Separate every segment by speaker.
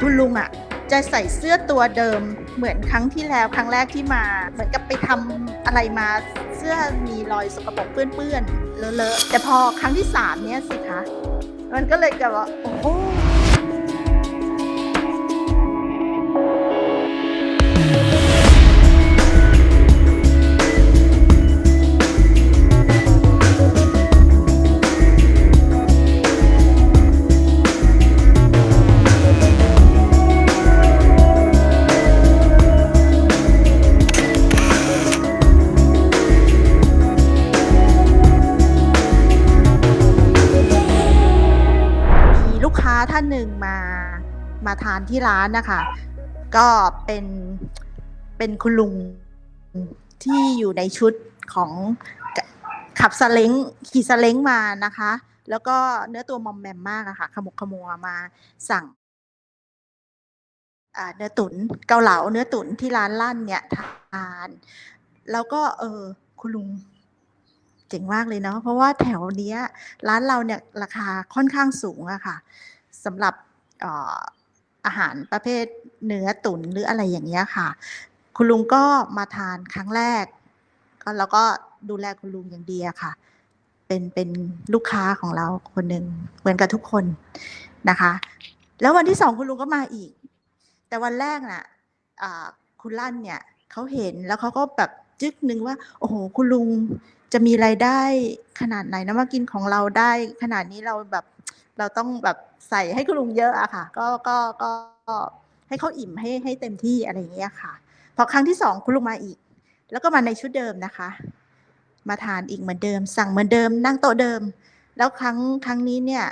Speaker 1: คุณลุงอะจะใส่เสื้อตัวเดิมเหมือนครั้งที่แล้วครั้งแรกที่มา เหมือนกับไปทำอะไรมาเสื้อมีรอยสกปรกเปื้อนๆเลอะๆแต่พอครั้งที่สามเนี้ยสิคะมันก็เลยแบบว่าโอ้ ท่านหนึ่งมามาทานที่ร้านนะคะ ก็เป็นเป็นคุณลุงที่อยู่ในชุดของขับสเล้งขี่สเล้งมานะคะ แล้วก็เนื้อตัวมอมแมมมากอะค่ะ ขมุกขมัวมาสั่งเนื้อตุนเกาเหลาเนื้อตุ๋นที่ร้านลั่นเนี่ยทาน แล้วก็เออคุณลุงเจ๋งมากเลยเนาะเพราะว่าแถวเนี้ย ร้านเราเนี่ยราคาค่อนข้างสูงอะค่ะ สำหรับอาหารประเภทเนื้อตุ๋นหรืออะไรอย่างเงี้ยค่ะ คุณลุงก็มาทานครั้งแรก ก็เราก็ดูแลคุณลุงอย่างดีอะค่ะ เป็นเป็นลูกค้าของเราคนหนึ่งเหมือนกับทุกคนนะคะ แล้ววันที่สองคุณลุงก็มาอีก แต่วันแรกน่ะอ่าคุณลั่นเนี่ยเขาเห็นแล้วเขาก็แบบจึกนึงว่า โอ้โห คุณลุงจะมีรายได้ขนาดไหนนะมากินของเราได้ ขนาดนี้เราแบบเราต้องแบบ ใส่ให้คุณลุงเยอะอะค่ะ ก็ก็ก็ให้เขาอิ่มให้ให้เต็มที่อะไรอย่างเงี้ยค่ะ พอครั้งที่สองคุณลุงมาอีก แล้วก็มาในชุดเดิมนะคะ มาทานอีกเหมือนเดิม สั่งเหมือนเดิม นั่งโต๊ะเดิม แล้วครั้งครั้งนี้เนี่ย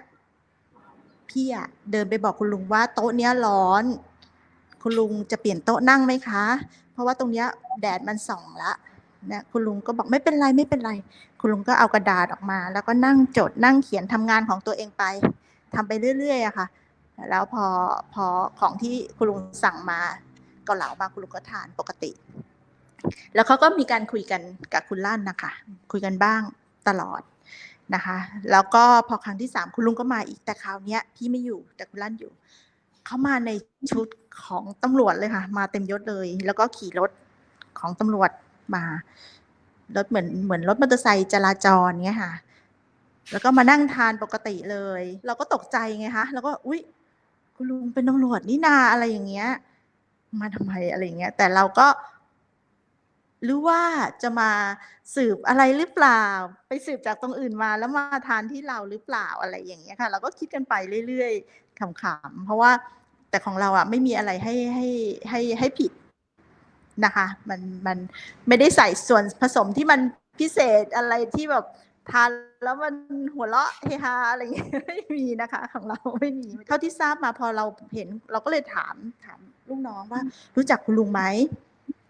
Speaker 1: พี่อะเดินไปบอกคุณลุงว่าโต๊ะเนี้ยร้อน คุณลุงจะเปลี่ยนโต๊ะนั่งไหมคะ เพราะว่าตรงเนี้ยแดดมันส่องละนะคุณลุงก็บอกไม่เป็นไรไม่เป็นไร คุณลุงก็เอากระดาษออกมา แล้วก็นั่งจดนั่งเขียนทำงานของตัวเองไป ทำไปเรื่อยๆอะค่ะ แล้วพอพอของที่คุณลุงสั่งมาเกาเหลามาคุณลุงก็ทานปกติ แล้วเขาก็มีการคุยกันกับคุณลั่นนะคะ คุยกันบ้างตลอดนะคะ แล้วก็พอครั้งที่สามคุณลุงก็มาอีกแต่คราวนี้พี่ไม่อยู่แต่คุณลั่นอยู่เขามาในชุดของตำรวจเลยค่ะ มาเต็มยศเลย แล้วก็ขี่รถของตำรวจมารถเหมือนเหมือนรถมอเตอร์ไซค์จราจรเงี้ยค่ะ แล้วก็มานั่งทานปกติเลย เราก็ตกใจไงคะแล้วก็อุ๊ยคุณลุงเป็นตำรวจนี่นาอะไรอย่างเงี้ย มาทำไมอะไรอย่างเงี้ย แต่เราก็ หรือว่าจะมาสืบอะไรหรือเปล่า ไปสืบจากตรงอื่นมา แล้วมาทานที่เราหรือเปล่าอะไรอย่างเงี้ยค่ะ เราก็คิดกันไปเรื่อยๆขำๆเพราะว่าแต่ของเราอะไม่มีอะไรให้ให้ให้ให้ผิดนะคะ มันมันไม่ได้ใส่ส่วนผสมที่มันพิเศษอะไรที่แบบ ทานแล้วมันหัวเราะเฮฮาอะไรอย่างเงี้ยไม่มีนะคะ ของเราไม่มีเท่าที่ทราบมาพอเราเห็น เราก็เลยถามถามลูกน้องว่า รู้จักคุณลุงไหม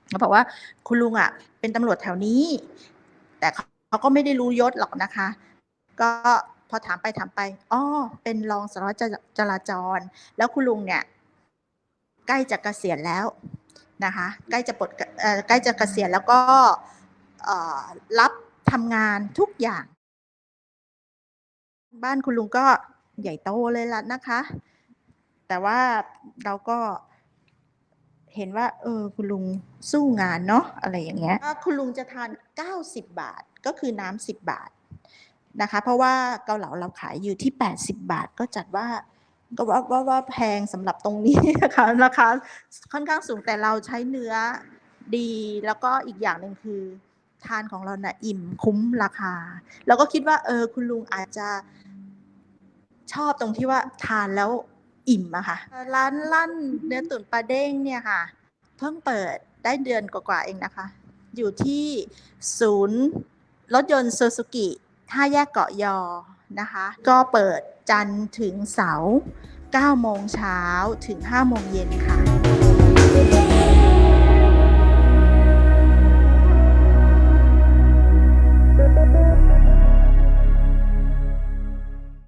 Speaker 1: เขาบอกว่าคุณลุงอะ เป็นตำรวจแถวนี้ แต่เขาเขาก็ไม่ได้รู้ยศหรอกนะคะ ก็พอถามไปถามไปอ๋อเป็นรองสารวัตรจจราจร แล้วคุณลุงเนี่ย ใกล้จะเกษียณแล้วนะคะ ใกล้จะปลดเอ่อใกล้จะเกษียณแล้วก็เอ่อรับ ทำงานทุกอย่าง บ้านคุณลุงก็ใหญ่โตเลยละนะคะ แต่ว่าเราก็เห็นว่า เออ คุณลุงสู้งานเนาะอะไรอย่างเงี้ยคุณลุงจะทาน 90 บาทก็คือน้ำ10บาทนะคะ เพราะว่าเกาเหลาเราขายอยู่ที่ 80 บาทก็จัดว่าก็ว่าว่าว่าแพงสำหรับตรงนี้นะคะราคาค่อนข้างสูงแต่เราใช้เนื้อดีแล้วก็อีกอย่างหนึ่งคือ ทานของเราน่ะอิ่มคุ้มราคา เราก็คิดว่า เออ คุณลุงอาจจะชอบตรงที่ว่าทานแล้วอิ่มอะค่ะ ร้านลั่นเนื้อตุ๋นปลาเด้งเนี่ยค่ะ เพิ่งเปิดได้เดือนกว่าๆเองนะคะ อยู่ที่ศูนย์รถยนต์ซูซูกิท่าแยกเกาะยอนะคะ ก็เปิดจันทร์ถึงเสาร์9โมงเช้าถึง5โมงเย็นค่ะ